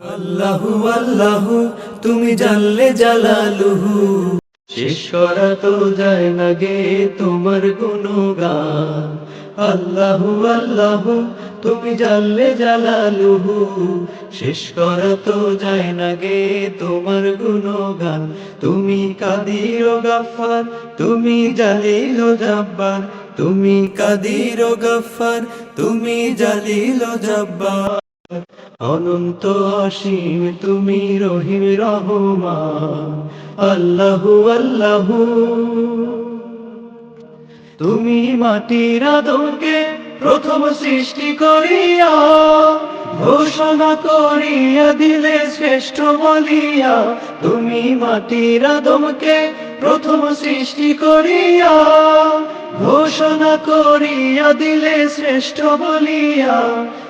আল্লাহু আল্লাহু, তুমি জানলে জালালুহু। শেষ করা তো যায় না গে তোমার গুণগান। আল্লাহু আল্লাহু, তুমি জানলে জালালুহু। শেষ করা তো যায় না গে তোমার গুণগান। তুমি কাদির গাফার তুমি জালিল জাব্বার। তুমি কাদির গাফার তুমি জালিল জাব্বার। অনন্ত অসীম তুমি রহিম রহমান। আল্লাহু আল্লাহু। তুমি মাটির আদমকে প্রথম সৃষ্টি করিয়া, ঘোষণা করিয়া দিলে শ্রেষ্ঠ বলিয়া, তুমি মাটির আদমকে প্রথম সৃষ্টি করিয়া, ঘোষণা করিয়া দিলে শ্রেষ্ঠ বলিয়া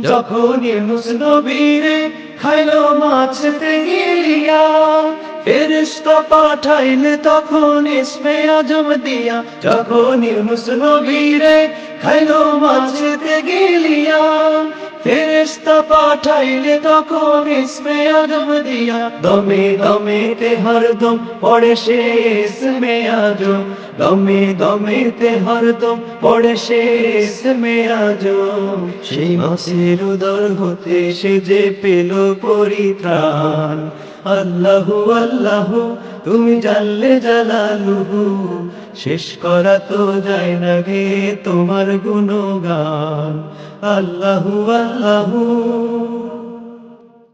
যখন ইউনুস খাইলো মাছতে গিলিয়া ফেরেশতা পাঠাইলে তখন ইসমে আজম দিয়া যখন ইউনুস নবীরে খাইলো মাছতে গিলিয়া ফেরেশতা পাঠাইলে তখন ইসমে আজম দিয়া। দমে দমে তে হরদম পড়ে সে ইসমে আজম দমে দমে তে হরদম পড়ে সে ইসমে আজম সেই মাসের উদর হতে সে যে পেল পরিত্রাণ। আল্লাহু আল্লাহু, তুমি জানলে জালালুহু। শেষ করা তো যায় না গে তোমার গুণগান। আল্লাহু আল্লাহু Lord.